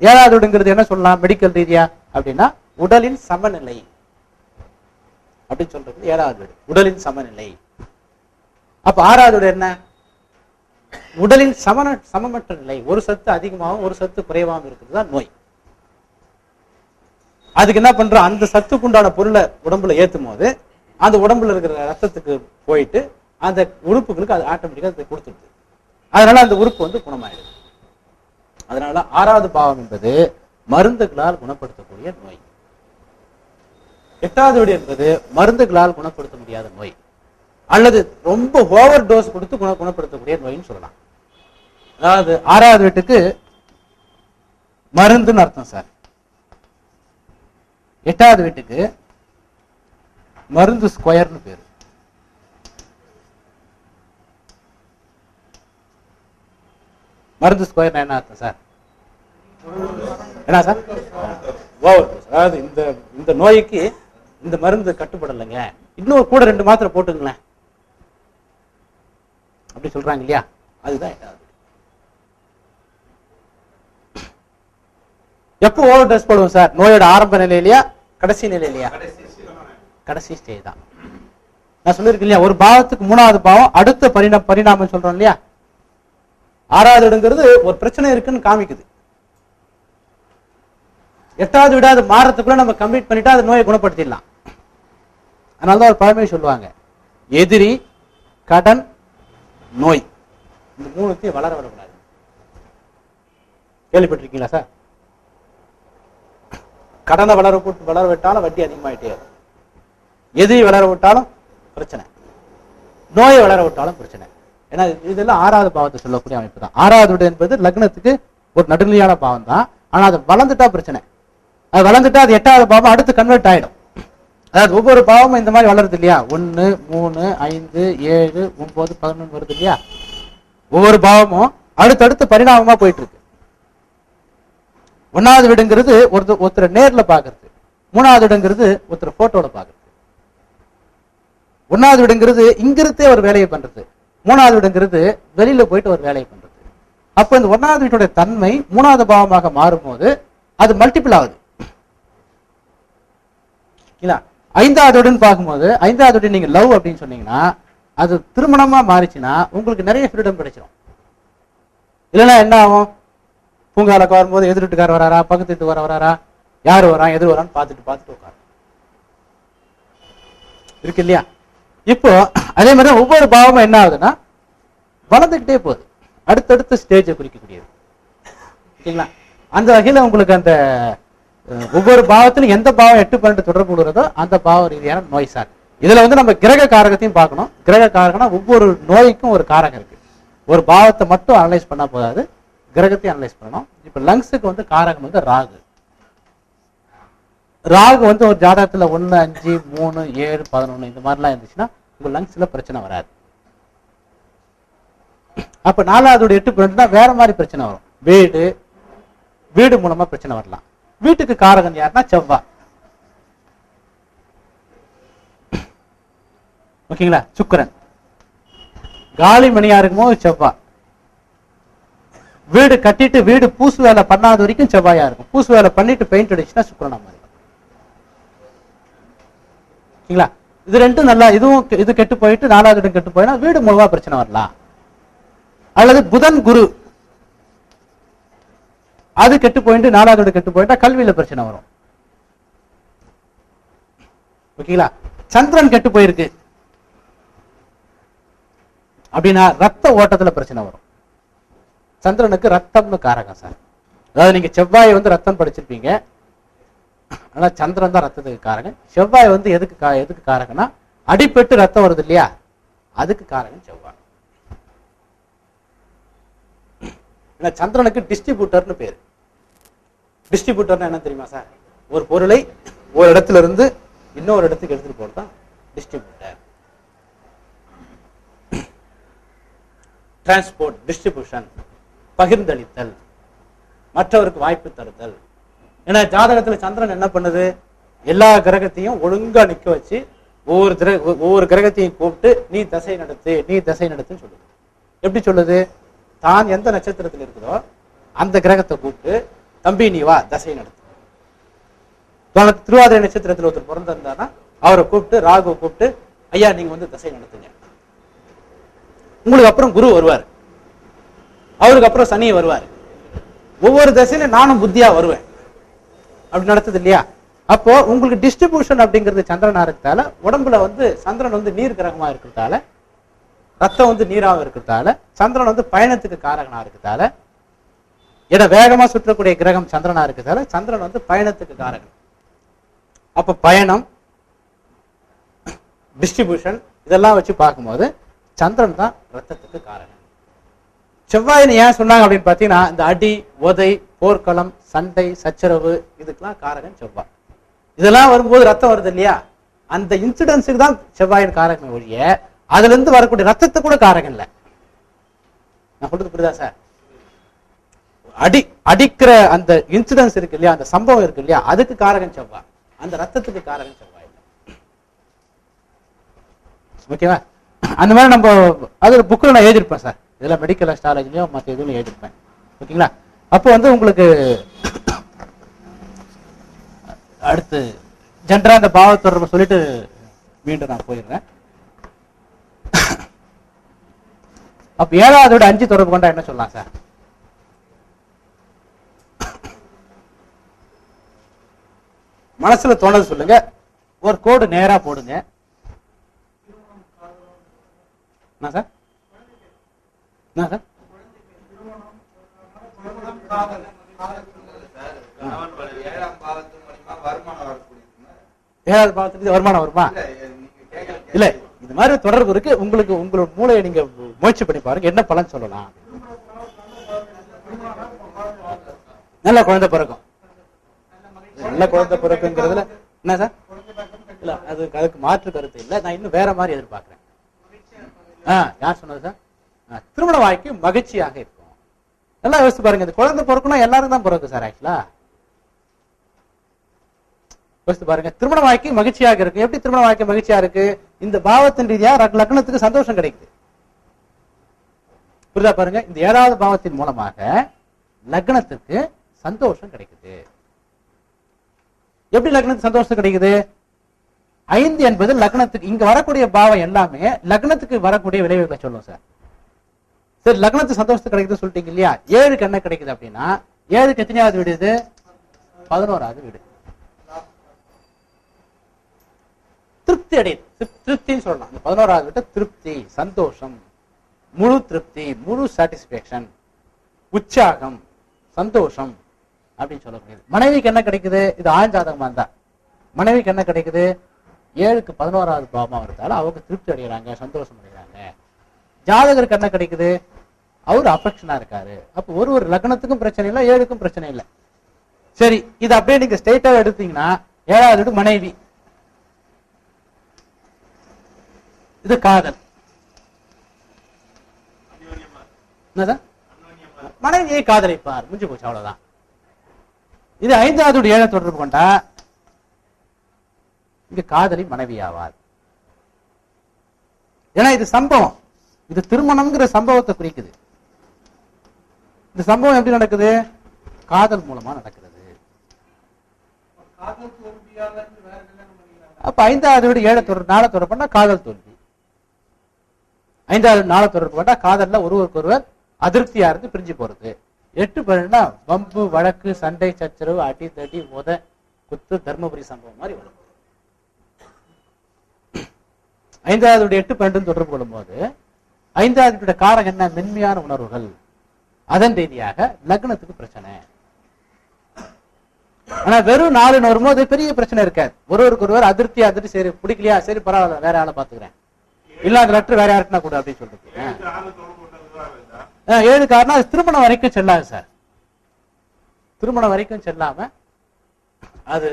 ஏழாவது வீடுங்கிறது என்ன சொல்லலாம்? மெடிக்கல் ரீதியா? அப்படின்னா உடலின் சமநிலை. அப்படின்னு சொல்றது ஏழாவது. வீடு உடலின் சமநிலை. அப்ப ஆறாவது வீடு என்ன? உடலின் சமன சமமற்ற நிலை. ஒரு சத்து அதிகமாகவும் ஒரு சத்து குறைவாகவும் இருக்கிறது தான் நோய். அதுக்கு என்ன பண்றோம்? அந்த சத்துக்குண்டான பொருளை உடம்புல ஏத்தும் போது அந்த உடம்புல இருக்கிற ரத்தத்துக்கு போயிட்டு அந்த உறுப்புகளுக்கு அது ஆட்டோமேட்டிக்கா அதை கொடுத்துருது அதனால அந்த உறுப்பு வந்து குணமாயிடுது. அதனால ஆறாவது பாவம் என்பது மருந்துகளால் குணப்படுத்தக்கூடிய நோய். எட்டாவது வீடு என்பது மருந்துகளால் குணப்படுத்த முடியாத நோய். அல்லது ரொம்ப ஓவர் டோஸ் கொடுத்து குண குணப்படுத்தக்கூடிய நோயின்னு சொல்லலாம். அதாவது ஆறாவது வீட்டுக்கு மருந்துன்னு அர்த்தம் சார். எட்டாவது வீட்டுக்கு மருந்து ஸ்கொயர்னு பேரு. மருந்து ஸ்கொயர் என்ன அர்த்தம் சார் என்ன சார் ஓவர் அதாவது இந்த இந்த நோய்க்கு இந்த மருந்து கட்டுப்படலைங்க. இன்னும் கூட ரெண்டு மாத்திரை போட்டுங்களேன். அப்படி சொல்றாங்க இல்லையா? அதுதான் எப்போ ஓவர் டோஸ் போடுவோம் சார் நோயோட ஆரம்ப நிலையிலையா கடைசி நிலையிலையா? கடைசி ஸ்டேஜ் தான். நான் சொல்லியிருக்கேன் இல்லையா? ஒரு பாவத்துக்கு மூணாவது பாவம் அடுத்த பரிணா பரிணாமம் சொல்றோம் இல்லையா? ஆறாவது இடங்கிறது ஒரு பிரச்சனை இருக்குன்னு காமிக்குது. எட்டாவது விட அது மாறத்துக்குள்ள நம்ம கம்ப்ளீட் பண்ணிட்டா அது நோயை குணப்படுத்திடலாம். அதனால தான் ஒரு பழமையை சொல்லுவாங்க எதிரி கடன் நோய். இந்த மூணுத்தையும் வளர விடக்கூடாது கேள்விப்பட்டிருக்கீங்களா சார்? கடனை வளர போட்டு வளர விட்டாலும் வட்டி அதிகமாயிட்டே இருக்கும் எதிரி வளர விட்டாலும் பிரச்சனை. நோயை வளர விட்டாலும் பிரச்சனை. ஏன்னா இதெல்லாம் ஆறாவது பாவத்தை சொல்லக்கூடிய அமைப்பு தான் ஆறாவது வீடு என்பது லக்னத்துக்கு ஒரு நடுநிலையான பாவம் தான் ஆனா அது வளர்ந்துட்டா பிரச்சனை. அது வளர்ந்துட்டா அது எட்டாவது பாவம் அடுத்து கன்வெர்ட் ஆயிடும். அதாவது ஒவ்வொரு பாவமும் இந்த மாதிரி வளருது இல்லையா? ஒன்று மூணு ஐந்து ஏழு ஒன்பது பதினொன்று வருது இல்லையா? ஒவ்வொரு பாவமும் அடுத்தடுத்து பரிணாமமா போயிட்டு இருக்கு ஒன்னாவது வீடுங்கிறது ஒருத்தர் ஒருத்தரை நேர்ல பாக்குறது மூணாவது வீடுங்கிறது ஒருத்தர் போட்டோல பார்க்கறது. ஒன்னாவது வீடுங்கிறது இங்கிருந்தே ஒரு வேலையை பண்றது. மூணாவது வீடுங்கிறது வெளியில போயிட்டு ஒரு வேலையை பண்றது. அப்ப இந்த ஒன்னாவது வீட்டுடைய தன்மை மூணாவது பாவமாக மாறும்போது அது மல்டிபிள் ஆகுது. இல்ல ஐந்தாவது பார்க்கும்போது ஐந்தாவது நீங்க லவ் அப்படின்னு சொன்னீங்கன்னா அது திருமணமா மாறிச்சுன்னா உங்களுக்கு நிறைய ஃப்ரீடம் கிடைச்சிடும் இல்லைன்னா என்ன ஆகும்? பூங்கால வரும்போது எதிர் வீட்டுக்காரர் வராரா? பக்கத்து வீட்டு வர வராரா? யார் வரான்? எதிர் வரான்னு பார்த்துட்டு பார்த்துட்டு உட்காரு இருக்கு இல்லையா? இப்போ அதே மாதிரி தான் ஒவ்வொரு பாவமும் என்ன ஆகுதுன்னா வளர்ந்துக்கிட்டே போகுது. அடுத்தடுத்த ஸ்டேஜை குறிக்கக்கூடியது. ஓகேங்களா அந்த வகையில் உங்களுக்கு அந்த ஒவ்வொரு பாவத்திலும் எந்த பாவம் எட்டு பன்னெண்டு தொடர்பு கொள்கிறதோ அந்த பாவ ரீதியான நோய் சார். இதில் வந்து நம்ம கிரக காரகத்தையும் பார்க்கணும். கிரக காரகம்னா ஒவ்வொரு நோய்க்கும் ஒரு காரகம் இருக்குது ஒரு பாவத்தை மட்டும் அனலைஸ் பண்ணால் போதாது. கிரகத்தையும் அனலைஸ் பண்ணணும். இப்போ லங்ஸுக்கு வந்து காரகம் வந்து ராகு. ராகு வந்து ஒரு ஜாதகத்துல ஒன்று அஞ்சு மூணு ஏழு பதினொன்னு இந்த மாதிரிலாம் இருந்துச்சுன்னா உங்கள் லங்ஸில் பிரச்சனை வராது. அப்ப நாலாவது எட்டு பன்னெண்டுனா வேற மாதிரி பிரச்சனை வரும். வீடு வீடு மூலமா பிரச்சனை வரலாம். வீட்டுக்கு காரகன் யாருன்னா செவ்வா. ஓகேங்களா? சுக்கரன். காலி மணியா இருக்கும்போது செவ்வா. வீடு கட்டிட்டு வீடு பூசு வேலை பண்ணாத வரைக்கும் செவ்வாயா இருக்கும். பூசு வேலை பண்ணிட்டு பெயிண்ட் அடிச்சுன்னா சுக்கரனா மாதிரி ஓகேங்களா இது ரெண்டும் நல்லா இதுவும் இது கெட்டு போயிட்டு நாலாவது இடம் கெட்டு போயினா வீடு மூலமா பிரச்சனை வரலாம் அல்லது புதன் குரு அது கெட்டு போயிட்டு நாலாவது இடம் கெட்டு போயிட்டா கல்வியில பிரச்சனை வரும். ஓகேங்களா? சந்திரன் கெட்டு போயிருக்கு. அப்படின்னா ரத்த ஓட்டத்துல பிரச்சனை வரும். சந்திரனுக்கு ரத்தம்னு காரகம் சார். அதாவது நீங்க செவ்வாய் வந்து ரத்தம் படிச்சிருப்பீங்க. ஆனா சந்திரன் தான் ரத்தத்துக்கு காரகன். செவ்வாய் வந்து எதுக்கு கா- எதுக்கு காரகம்னா அடிபட்டு ரத்தம் வருது இல்லையா? அதுக்கு காரகன் செவ்வாய். ஏன்னா சந்திரனுக்கு டிஸ்ட்ரிபியூட்டர்னு பேரு. டிஸ்ட்ரிபியூட்டர்னா என்ன தெரியுமா சார்? ஒரு பொருளை ஒரு இடத்துல இருந்து இன்னொரு இடத்துக்கு எடுத்துட்டு போகிறது தான் டிஸ்ட்ரிபியூட்டர் டிரான்ஸ்போர்ட் டிஸ்ட்ரிபியூஷன் பகிர்ந்தளித்தல் மற்றவருக்கு வாய்ப்பு தருதல். ஏன்னா ஜாதகத்துல சந்திரன் என்ன பண்ணுது? எல்லா கிரகத்தையும் ஒழுங்கா நிக்க வச்சு ஒவ்வொரு திர- ஒவ்வொரு கிரகத்தையும் கூப்பிட்டு நீ தசை நடத்து நீ தசை நடத்துன்னு சொல்லுது. எப்படி சொல்லுது? தான் எந்த நட்சத்திரத்தில் இருக்குதோ அந்த கிரகத்தை கூப்பிட்டு தம்பி நீ வா தசை நடத்து. திருவாதிரை நட்சத்திரத்தில் ஒருத்தர் பிறந்திருந்தாருன்னா அவரை கூப்பிட்டு ராகுவை கூப்பிட்டு ஐயா நீங்க வந்து தசை நடத்துங்க. உங்களுக்கு அப்புறம் குரு வருவார். அவருக்கு அப்புறம் சனி வருவார். ஒவ்வொரு தசையில நானும் புத்தியா வருவேன். அப்படி நடத்துது இல்லையா அப்போ உங்களுக்கு டிஸ்ட்ரிபியூஷன் அப்படிங்கிறது சந்திரனா இருக்கிறதால உடம்புல வந்து சந்திரன் வந்து நீர் கிரகமா இருக்கிறதால ரத்தம் வந்து நீராக இருக்கிறதால சந்திரன் வந்து பயணத்துக்கு காரகனா இருக்கிறதால இட வேகமா சுற்றக்கூடிய கிரகம் சந்திரனா இருக்கிறதால சந்திரன் வந்து பயணத்துக்கு காரகன். அப்ப பயணம் டிஸ்ட்ரிபியூஷன் இதெல்லாம் வச்சு பார்க்கும்போது சந்திரன் தான் ரத்தத்துக்கு காரகன். செவ்வாயின்னு ஏன் சொன்னாங்க அப்படின்னு பார்த்தீங்கன்னா இந்த அடி உதை போர்க்களம் சண்டை சச்சரவு இதுக்கெல்லாம் காரகன் செவ்வாய். இதெல்லாம் வரும்போது ரத்தம் வருது இல்லையா? அந்த இன்சிடென்ஸுக்கு தான் செவ்வாயின் காரகன் ஒழிய அதுல இருந்து வரக்கூடிய ரத்தத்தை கூட காரகம் இல்லை. நான் சொல்றது புரியுதா சார்? அடி அடிக்கிற அந்த இன்சிடென்ஸ் இருக்கு இல்லையா? அந்த சம்பவம் இருக்கு இல்லையா? அதுக்கு காரகம் செவ்வாய். அந்த ரத்தத்துக்கு காரகம் செவ்வாய் ஓகேவா அந்த மாதிரி நம்ம அது புக்கில் நான் எழுதியிருப்பேன் சார். இதெல்லாம் மெடிக்கல் அஸ்ட்ராலஜிலையும் மற்ற இதுலையும் எழுதியிருப்பேன். ஓகேங்களா அப்போ வந்து உங்களுக்கு அடுத்து ஜென்ரா அந்த பாவ தொடர்பு சொல்லிட்டு மீண்டும் நான் போயிடுறேன். அப்ப ஏழாவது விட அஞ்சு தொடர்பு கொண்டா என்ன சொல்லலாம் சார்? மனசுல தோணது சொல்லுங்க. ஒரு கோடு நேரா போடுங்க. என்ன சார்? என்ன சார் ஏழாம் பாவத்து மூலியமா வருமானம் வரக்கூடியதுன்னா ஏழாவது பாவத்துக்கு வருமானம் வருமா? இல்ல இந்த இது மாதிரி தொடர்பு இருக்கு. உங்களுக்கு உங்களோட மூளையை நீங்க முயற்சி பண்ணி பாருங்க. என்ன பலன் சொல்லலாம்? நல்ல குழந்தை பிறக்கும். நல்ல குழந்தை பிறக்குங்கிறதுல என்ன சார்? இல்ல அது அதுக்கு மாற்று கருத்து இல்ல. நான் இன்னும் வேற மாதிரி எதிர்பார்க்கிறேன். ஆஹ் யார் சொன்னது சார்? திருமண வாழ்க்கை மகிழ்ச்சியாக இருக்கும். நல்லா யோசிச்சு பாருங்க. இந்த குழந்தை பிறக்கணும் எல்லாரும் தான் பிறக்கும் சார் ஆக்சுவலா யோசித்து பாருங்க. திருமண வாழ்க்கை மகிழ்ச்சியாக இருக்கு. எப்படி திருமண வாழ்க்கை மகிழ்ச்சியா இருக்கு? இந்த பாவத்தின் ரீதியா லக்னத்துக்கு சந்தோஷம் கிடைக்குது. புரிதா பாருங்க? இந்த ஏழாவது பாவத்தின் மூலமாக லக்னத்துக்கு சந்தோஷம் கிடைக்குது. எப்படி லக்னத்துக்கு சந்தோஷம் கிடைக்குது? ஐந்து என்பது லக்னத்துக்கு இங்க வரக்கூடிய பாவம் எல்லாமே லக்னத்துக்கு வரக்கூடிய விளைவுகளை சொல்லும் சார். சரி லக்னத்து சந்தோஷம் கிடைக்குது சொல்லிட்டீங்க இல்லையா? ஏழுக்கு என்ன கிடைக்குது அப்படின்னா ஏழுக்கு எத்தனையாவது வீடு இது? பதினோராவது வீடு. திருப்தி அடையுது. திருப்தின்னு சொல்லலாம். இந்த பதினோராவது விட்ட திருப்தி சந்தோஷம் முழு திருப்தி முழு சாட்டிஸ்பேக்ஷன் உற்சாகம் சந்தோஷம் அப்படின்னு சொல்லக்கூடியது. மனைவிக்கு என்ன கிடைக்குது? இது ஆழ்ஜாதகமா இருந்தா. மனைவிக்கு என்ன கிடைக்குது? ஏழுக்கு பதினோராவது பாவமா இருந்தாலும் அவங்க திருப்தி அடைகிறாங்க சந்தோஷம் அடைகிறாங்க. ஜாதகருக்கு என்ன கிடைக்குது? அவர் அஃபெக்ஷனா இருக்காரு. அப்போ ஒரு ஒரு லக்னத்துக்கும் பிரச்சனை இல்லை ஏழுக்கும் பிரச்சனை இல்லை. சரி இது அப்படியே நீங்க ஸ்டேட்டா எடுத்தீங்கன்னா ஏழாவது மனைவி. இது காதல். என்னதான் மனைவியை காதலிப்பார். முடிஞ்சு போச்சு அவ்வளவுதான். இது ஐந்தாவது ஏழை தொடர்பு கொண்டா இங்க காதலி மனைவி ஆவார் ஏன்னா இது சம்பவம். இது திருமணம்ங்கிற சம்பவத்தை குறிக்குது. இந்த சம்பவம் எப்படி நடக்குது? காதல் மூலமா நடக்கிறது. அப்ப ஐந்தாவது வீடு ஏழை தொடர்பு நாளை தொடர்பு பண்ணா காதல் தோல்வி. ஐந்தாவது நாளை தொடர்பு கொண்டா காதல்ல ஒருவருக்கு ஒருவர் அதிருப்தியா இருந்து பிரிஞ்சு போறது. எட்டு பேருன்னா வம்பு வழக்கு சண்டை சச்சரவு அடி தடி உத குத்து தர்மபுரி சம்பவம் மாதிரி வரும். ஐந்தாவது எட்டு பன்னெண்டு தொடர்பு கொள்ளும்போது ஐந்தாவது காரகம் என்ன? மென்மையான உணர்வுகள். அதன் ரீதியாக லக்னத்துக்கு பிரச்சனை. ஆனா வெறும் நாலுன்னு வரும்போது பெரிய பிரச்சனை இருக்காது. ஒருவருக்கு ஒருவர் அதிருப்தி அதிர்ச்சி சரி பிடிக்கலையா? சரி பரவாயில்ல வேற ஆளை பாத்துக்கிறேன் அந்த லெட்டர் வேற யாருக்குன்னா கூட அப்படின்னு சொல்றது. ஏழு காரணம் அது திருமணம் வரைக்கும் செல்லாது சார். திருமணம் வரைக்கும் செல்லாம அது